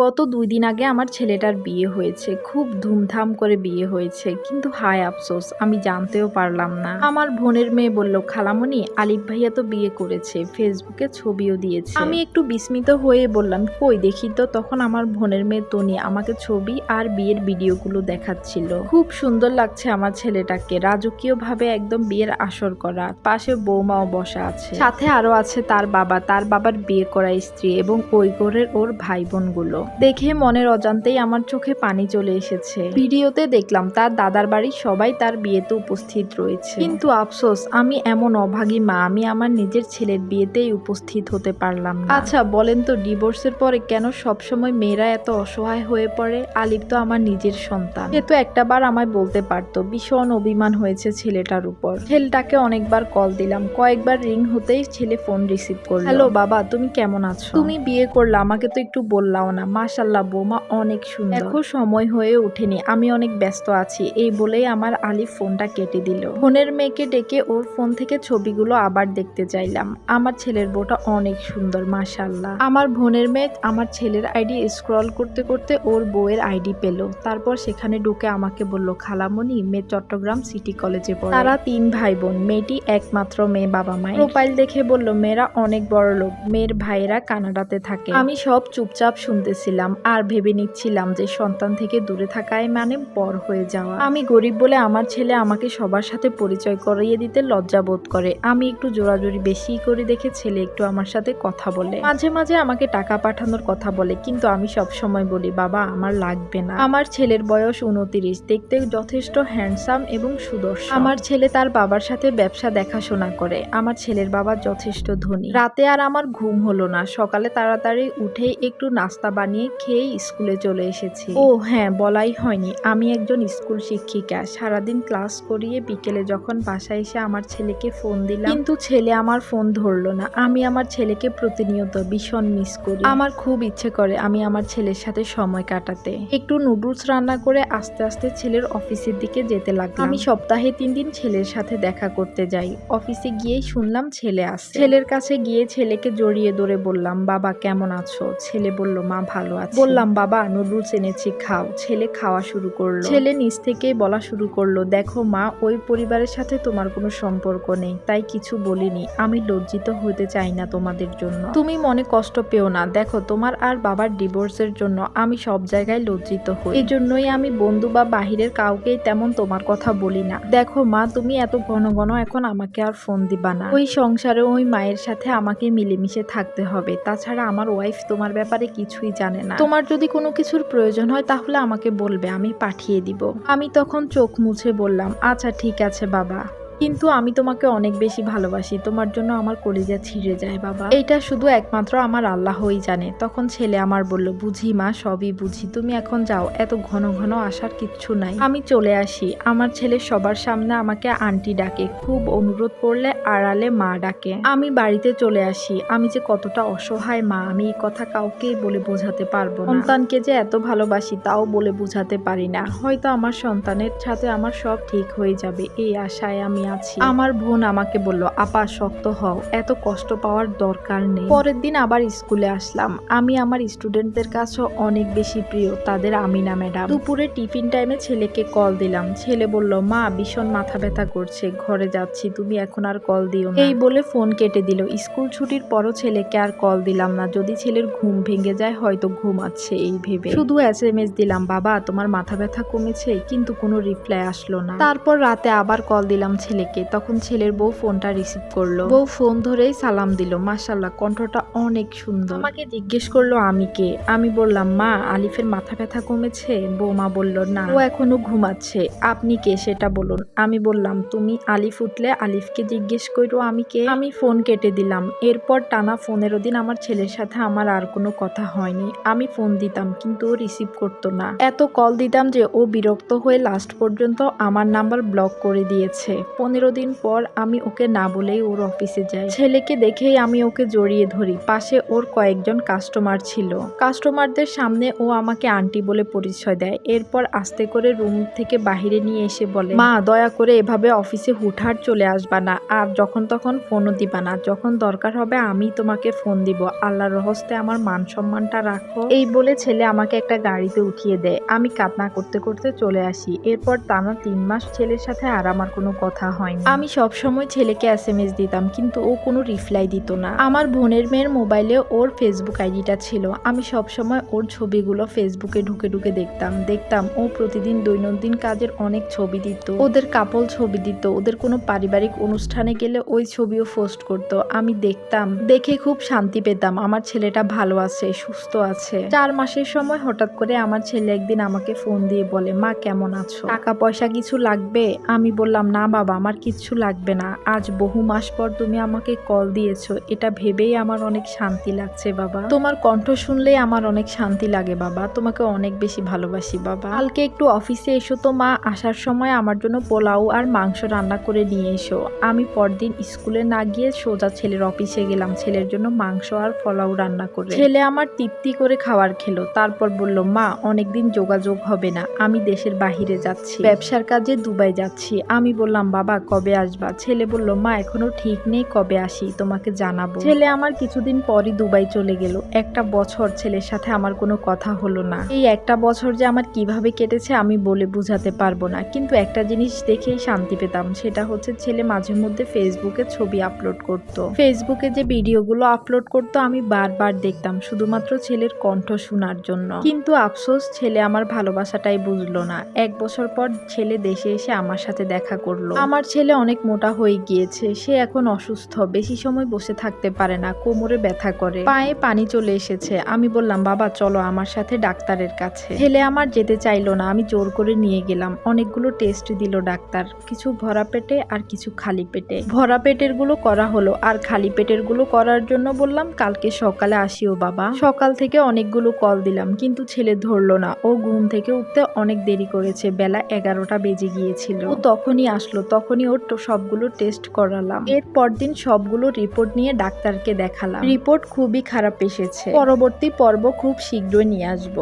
গত দুই দিন আগে আমার ছেলেটার বিয়ে হয়েছে, খুব ধুমধাম করে বিয়ে হয়েছে, কিন্তু হায় আফসোস, আমি জানতেও পারলাম না। আমার বোনের মেয়ে বলল, খালামণি, আলিফ ভাইয়া তো বিয়ে করেছে, ফেসবুকে ছবিও দিয়েছে। আমি একটু বিস্মিত হয়ে বললাম, কই, দেখি তো। তখন আমার বোনের মেয়ে তনি আমাকে ছবি আর বিয়ের ভিডিওগুলো দেখাচ্ছিল। খুব সুন্দর লাগছে আমার ছেলেটাকে রাজকীয় ভাবে একদম বিয়ের আসর করা, পাশে বৌমাও বসা আছে। সাথে আরও আছে তার বাবা, তার বাবার বিয়ে করা স্ত্রী এবং ওই ঘরের ওর ভাই বোনগুলো দেখে মনের অজান্তেই আমার চোখে পানি চলে এসেছে। ভিডিওতে দেখলাম তার দাদার বাড়ির সবাই তার বিয়েতে উপস্থিত রয়েছে। কিন্তু আফসোস, আমি এমন অভাগী মা, আমি আমার নিজের ছেলের বিয়েতেই উপস্থিত হতে পারলাম আচ্ছা বলেন তো, ডিভোর্সের পরে কেন সবসময় মেয়েরা এত অসহায় হয়ে পড়ে? আলিফ তো আমার নিজের সন্তান। সে তো একটাবার আমায় বলতে পারতো, ভীষণ অভিমান হয়েছে ছেলেটার উপর। ছেলেটাকে অনেকবার কল দিলাম, কয়েকবার রিং হতেই ছেলে ফোন রিসিভ করল। হ্যালো, বাবা, তুমি কেমন আছো? তুমি বিয়ে করলে, আমাকে তো একটু বললাও না। মাশাল্লাহ, বৌমা অনেক সুন্দর। এখন সময় হয়ে ওঠেনি। আমি অনেক ব্যস্ত আছি। এই বলেই আমার আলিফ ফোনটা কেটে দিল। ফোনের মেয়েকে ডেকে ওর ফোন থেকে ছবিগুলো আবার দেখতে চাইলাম। আমার ছেলের বউটা অনেক সুন্দর, মাশাল্লাহ। আমার বোনের মেয়ে আমার ছেলের আইডি স্ক্রল করতে করতে ওর বউয়ের আইডি পেল। তারপর সেখানে ঢুকে আমাকে বলল, খালামণি, মেয়ে চট্টগ্রাম সিটি কলেজে পড়ে। তারা তিন ভাই বোন মেয়েটি একমাত্র মেয়ে বাবা মায়ের। প্রোফাইল দেখে বলল, মেয়েরা অনেক বড় লোক মেয়ের ভাইয়েরা কানাডাতে থাকে। আমি সব চুপচাপ শুনতেছিলাম আর ভেবে নিচ্ছিলাম যে সন্তান থেকে দূরে থাকায় মানে পর হয়ে যাওয়া। আমি গরিব বলে আমার ছেলে আমাকে সবার সাথে পরিচয় করিয়ে দিতে লজ্জা বোধ করে। আমি একটু জোরাজোরি বেশি করে দেখে ছেলে একটু আমার সাথে কথা বলে। মাঝে মাঝে আমাকে টাকা পাঠানোর কথা বলে, কিন্তু আমি সব সময় বলি, বাবা, আমার লাগবে না। আমার ছেলের বয়স উনতিরিশ দেখতে যথেষ্ট হ্যান্ডসাম এবং সুদর্শন। আমার ছেলে তার বাবার সাথে ব্যবসা দেখাশোনা করে। আমার ছেলের বাবা যথেষ্ট ধনী। রাতে আর আমার ঘুম হলো না। সকালে তাড়াতাড়ি উঠে একটু নাস্তা খেয়েই স্কুলে চলে এসেছি। ও হ্যাঁ বলাই হয়নি। আমি একজন স্কুল শিক্ষিকা। সারাদিন ক্লাস করিয়ে বিকেলে যখন বাসায় এসে আমার ছেলেকে ফোন দিলাম কিন্তু ছেলে আমার ফোন ধরলো না। আমি আমার ছেলেকে প্রতিনিয়ত ভীষণ মিস করি। আমার খুব ইচ্ছে করে আমি আমার ছেলের সাথে সময় কাটাতে। একটু নুডলস রান্না করে আস্তে আস্তে ছেলের অফিসের দিকে যেতে লাগলাম। আমি সপ্তাহে তিন দিন ছেলের সাথে দেখা করতে যাই। অফিসে গিয়েই শুনলাম ছেলে আসছে। ছেলের কাছে গিয়ে ছেলেকে জড়িয়ে ধরে বললাম বাবা কেমন আছো? ছেলে বলল মা ভালো আছে। বললাম বাবা নুডলস এনেছি খাও। ছেলে খাওয়া শুরু করল। ছেলে নিজ থেকেই বলা শুরু করল দেখো মা ওই পরিবারের সাথে তোমার কোনো সম্পর্ক নেই তাই কিছু বলিনি। আমি লজ্জিত হতে চাই না তোমাদের জন্য। তুমি মনে কষ্ট পেও না। দেখো তোমার আর বাবার ডিভোর্সের জন্য আমি সব জায়গায় লজ্জিত হই। এই জন্যই আমি বন্ধু বা বাহিরের কাউকেই তেমন তোমার কথা বলি না। দেখো মা তুমি এত ঘন ঘন এখন আমাকে আর ফোন দিবা না। ওই সংসারে ওই মায়ের সাথে আমাকে মিলেমিশে থাকতে হবে। তাছাড়া আমার ওয়াইফ তোমার ব্যাপারে কিছুই জানে না। তোমার যদি কোনো কিছুর প্রয়োজন হয়, তাহলে আমাকে বলবে, আমি পাঠিয়ে দিব। আমি তখন চোখ মুছে বললাম আচ্ছা ঠিক আছে, বাবা। কিন্তু আমি তোমাকে অনেক বেশি ভালোবাসি। তোমার জন্য আমার কলিজা ছিঁড়ে যায়, বাবা। এটা শুধু একমাত্র আমার আল্লাহই জানে। তখন ছেলে আমার বলল, বুঝি মা, সবই বুঝি। তুমি এখন যাও। এত ঘন ঘন আসার কিচ্ছু নাই। আমি চলে আসি। আমার ছেলে সবার সামনে আমাকে আন্টি ডাকে। খুব অনুরোধ করলে আড়ালে মা ডাকে। আমি বাড়িতে চলে আসি। আমি যে কতটা অসহায় মা, আমি এই কথা কাউকেই বলে বোঝাতে পারব সন্তানকে যে এত ভালোবাসি, তাও বলে বোঝাতে পারি না। হয়তো আমার সন্তানের সাথে আমার সব ঠিক হয়ে যাবে। এই আশায় আমি আছি। আমার বোন আমাকে বলল, আপা, শক্ত হও, এত কষ্ট পাওয়ার দরকার নেই। পরের দিন আবার স্কুলে আসলাম। আমি আমার স্টুডেন্টদের কাছেও অনেক বেশি প্রিয়, তাদের আমিনা ম্যাডাম। দুপুরে টিফিন টাইমে ছেলেকে কল দিলাম। ছেলে বলল, মা, ভীষণ মাথা ব্যথা করছে, ঘরে যাচ্ছি, তুমি এখন আর কল দিও এই বলে ফোন কেটে দিল। স্কুল ছুটির পরও ছেলেকে আর কল দিলাম না। যদি ছেলের ঘুম ভেঙে যায়, হয়তো ঘুমাচ্ছে এই ভেবে। শুধু এস এম এস দিলাম, বাবা, তোমার মাথা ব্যথা কমেছে, কিন্তু কোনো রিপ্লাই আসলো না। তারপর রাতে আবার কল দিলাম ছেলেকে, তখন ছেলের বউ ফোনটা রিসিভ করল। বউ ফোন ধরেই সালাম দিল। মাশাল্লাহ কণ্ঠটা অনেক সুন্দর। আমাকে জিজ্ঞেস করল, আমি কে? আমি বললাম, মা, আলিফের মাথা ব্যথা কমেছে? বৌমা বলল, না, ও এখনও ঘুমাচ্ছে। আপনি কে সেটা বলুন? আমি বললাম, তুমি আলিফ উঠলে আলিফকে জিজ্ঞেস করো, আমি কে? আমি ফোন কেটে দিলাম। এরপর টানা পনেরো দিন আমার ছেলের সাথে আমার আর কোনো কথা হয়নি। আমি ফোন দিতাম, কিন্তু ও রিসিভ করতো না। এত কল দিতাম যে ও বিরক্ত হয়ে লাস্ট পর্যন্ত আমার নাম্বার ব্লক করে দিয়েছে। পনেরো দিন পর আমি ওকে না বলেই ওর অফিসে যাই। ছেলেকে দেখেই আমি ওকে জড়িয়ে ধরি। পাশে ওর কয়েকজন কাস্টমার ছিল। কাস্টমারদের সামনে ও আমাকে আন্টি বলে পরিচয় দেয়। এরপর আস্তে করে রুম থেকে বাহিরে নিয়ে এসে বলে, মা, দয়া করে এভাবে অফিসে হুটহাট চলে আসবা না। আর যখন তখন ফোনও দিবা না। যখন দরকার হবে আমি তোমাকে ফোন দিব। আল্লাহর রহস্তে আমার মান সম্মানটা রাখো। এই বলে ছেলে আমাকে একটা গাড়িতে উঠিয়ে দেয়। আমি কান্না করতে করতে চলে আসি। এরপর টানা তিন মাস ছেলের সাথে আর আমার কোনো কথা হয়নি। আমি সব সময় ছেলেকে এস দিতাম, কিন্তু ও কোনো রিপ্লাই দিত না। আমার বোনের মেয়ের মোবাইলে ওর ফেসবুক আইডিটা ছিল। আমি সব সময় ওর ছবিগুলো ফেসবুকে ঢুকে ঢুকে দেখতাম। দেখতাম ও প্রতিদিন দৈনন্দিন কাজের অনেক ছবি দিত। ওদের কাপল ছবি দিত। ওদের কোনো পারিবারিক অনুষ্ঠানে গেলে ওই ছবিও পোস্ট করতো। আমি দেখতাম। দেখে খুব শান্তি পেতাম। আমার ছেলেটা ভালো আছে, সুস্থ আছে। চার মাসের সময় হঠাৎ করে আমার ছেলে একদিন আমাকে ফোন দিয়ে বলে, মা, কেমন আছো? টাকা পয়সা কিছু লাগবে? আমি বললাম, না বাবা, আমার কিচ্ছু লাগবে না। আজ বহু মাস পর তুমি আমাকে কল দিয়েছ। এটা ভেবেই আমার অনেক শান্তি লাগছে বাবা। তোমার কণ্ঠ শুনলেই আমার অনেক শান্তি লাগে বাবা। তোমাকে অনেক বেশি ভালোবাসি বাবা। কালকে একটু অফিসে এসো তো মা। আসার সময় আমার জন্য পোলাও আর মাংস রান্না করে নিয়ে এসো। আমি পরদিন স্কুলে না গিয়ে সোজা ছেলের অফিসে গেলাম। ছেলের জন্য মাংস আর পোলাও রান্না করে। ছেলে আমার তৃপ্তি করে খাবার খেলো। তারপর বলল, মা, অনেকদিন যোগাযোগ হবে না। আমি দেশের বাহিরে যাচ্ছি। ব্যবসার কাজে দুবাই যাচ্ছি। আমি বললাম, বাবা কবে আসবা? ছেলে বলল, মা, এখনও ঠিক নেই কবে আসি, তোমাকে জানাব। ছেলে আমার কিছুদিন পরই দুবাই চলে গেল। একটা বছর ছেলের সাথে আমার কোনো কথা হলো না। এই একটা বছর যে আমার কীভাবে কেটেছে আমি বলে বুঝাতে পারব না। কিন্তু একটা জিনিস দেখেই শান্তি পেতাম, সেটা হচ্ছে ছেলে মাঝে মধ্যে ফেসবুকে ছবি আপলোড করত। ফেসবুকে যে ভিডিওগুলো আপলোড করতো, আমি বারবার দেখতাম, শুধুমাত্র ছেলের কণ্ঠ শোনার জন্য। কিন্তু আফসোস, ছেলে আমার ভালোবাসাটাই বুঝলো না। এক বছর পর ছেলে দেশে এসে আমার সাথে দেখা করল। আমার ছেলে অনেক মোটা হয়ে গিয়েছে, সে এখন অসুস্থ, বেশি সময় বসে থাকতে পারে না, কোমরে ব্যথা করে। পায়ে পানি চলে এসেছে, আমি বললাম, বাবা, চলো আমার সাথে ডাক্তারের কাছে। ছেলে আমার যেতে চাইলো না, আমি জোর করে নিয়ে গেলাম। অনেকগুলো টেস্ট দিল ডাক্তার, কিছু ভরা পেটে আর কিছু খালি পেটে। ভরা পেটেরগুলো করা হলো, আর খালি পেটেরগুলো করার জন্য বললাম, কালকে সকালে আসিও বাবা। সকাল থেকে অনেকগুলো কল দিলাম, কিন্তু ছেলে ধরলো না। ও ঘুম থেকে উঠতে অনেক দেরি করেছে, বেলা এগারোটা বেজে গিয়েছিল। ও তখনই আসলো তখনই ওর তো সবগুলো টেস্ট করালাম। এর পরদিন সবগুলো রিপোর্ট নিয়ে ডাক্তারকে দেখালাম। রিপোর্ট খুবই খারাপ এসেছে। পরবর্তী পর্ব খুব শীঘ্রই নিয়ে আসব।